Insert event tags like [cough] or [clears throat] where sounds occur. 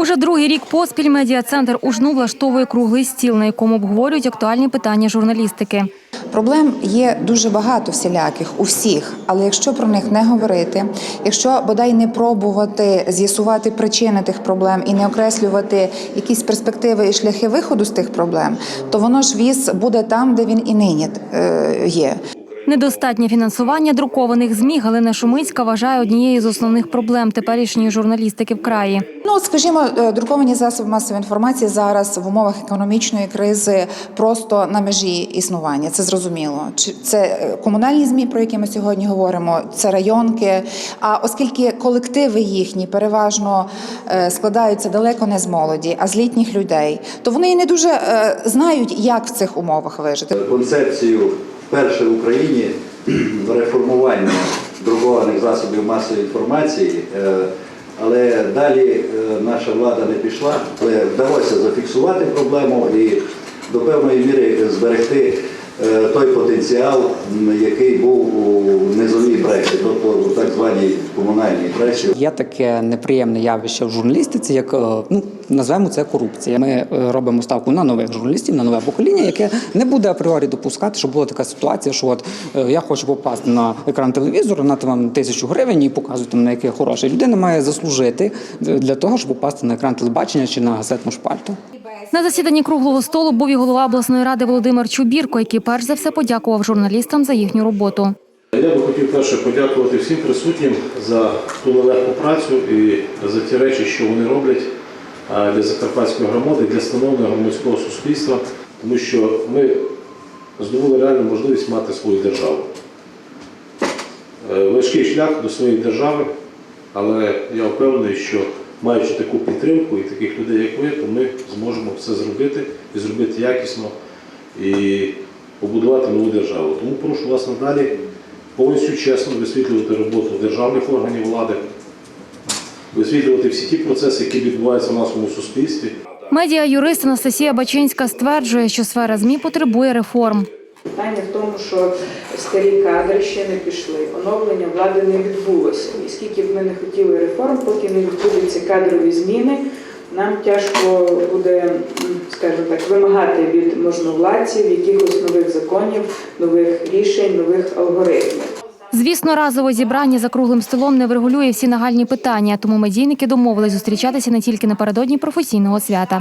Уже другий рік поспіль медіа-центр УЖНУ влаштовує круглий стіл, на якому обговорюють актуальні питання журналістики. Проблем є дуже багато всіляких у всіх, але якщо про них не говорити, якщо бодай не пробувати з'ясувати причини тих проблем і не окреслювати якісь перспективи і шляхи виходу з тих проблем, то воно ж віз буде там, де він і нині е, є. Недостатнє фінансування друкованих ЗМІ Галина Шумицька вважає однією з основних проблем теперішньої журналістики в краї. Ну, скажімо, е, друковані засоби масової інформації зараз в умовах економічної кризи просто на межі існування. Це зрозуміло. Чи це е, комунальні змі, про які ми сьогодні говоримо, це районки. А оскільки колективи їхні переважно е, складаються далеко не з молоді, а з літніх людей, то вони не дуже знають, як в цих умовах вижити. концепцію вперше в Україні [clears throat] реформування друкованих засобів масової інформації, е, але далі е, наша влада не пішла, але вдалося зафіксувати проблему і до певної міри зберегти е, той потенціал, який був у низовій Брексі. тобто званій комунальній пресі. Є таке неприємне явище в журналістиці, як е, ну назвемо це корупція. Ми е, робимо ставку на нових журналістів, на нове покоління, яке не буде апріорі допускати, щоб була така ситуація, що от е, я хочу попасти на екран телевізору, на вам тисячу гривень і показуйте на яке хороше. Людина має заслужити для того, щоб попасти на екран телебачення чи на газетну шпальту. На засіданні круглого столу був і голова обласної ради Володимир Чубірко, який перш за все подякував журналістам за їхню роботу. Я би хотів перше подякувати всім присутнім за ту нелегку працю і за ті речі, що вони роблять для Закарпатської громади, для становлення громадського суспільства, тому що ми здобули реальну можливість мати свою державу. Е, Важкий шлях до своєї держави, але я впевнений, що маючи таку підтримку і таких людей, як ви, то ми зможемо все зробити і зробити якісно і побудувати нову державу. Тому прошу вас надалі повністю чесно висвітлювати роботу державних органів влади, висвітлювати всі ті процеси, які відбуваються в нашому суспільстві. Медіа-юрист Анастасія Бачинська стверджує, що сфера ЗМІ потребує реформ. Питання в тому, що старі кадри ще не пішли, оновлення влади не відбулося. І скільки б ми не хотіли реформ, поки не відбудуться кадрові зміни, нам тяжко буде, скажімо так, вимагати від можновладців якихось нових законів, нових рішень, нових алгоритмів. Звісно, разове зібрання за круглим столом не врегулює всі нагальні питання, тому медійники домовились зустрічатися не тільки напередодні професійного свята.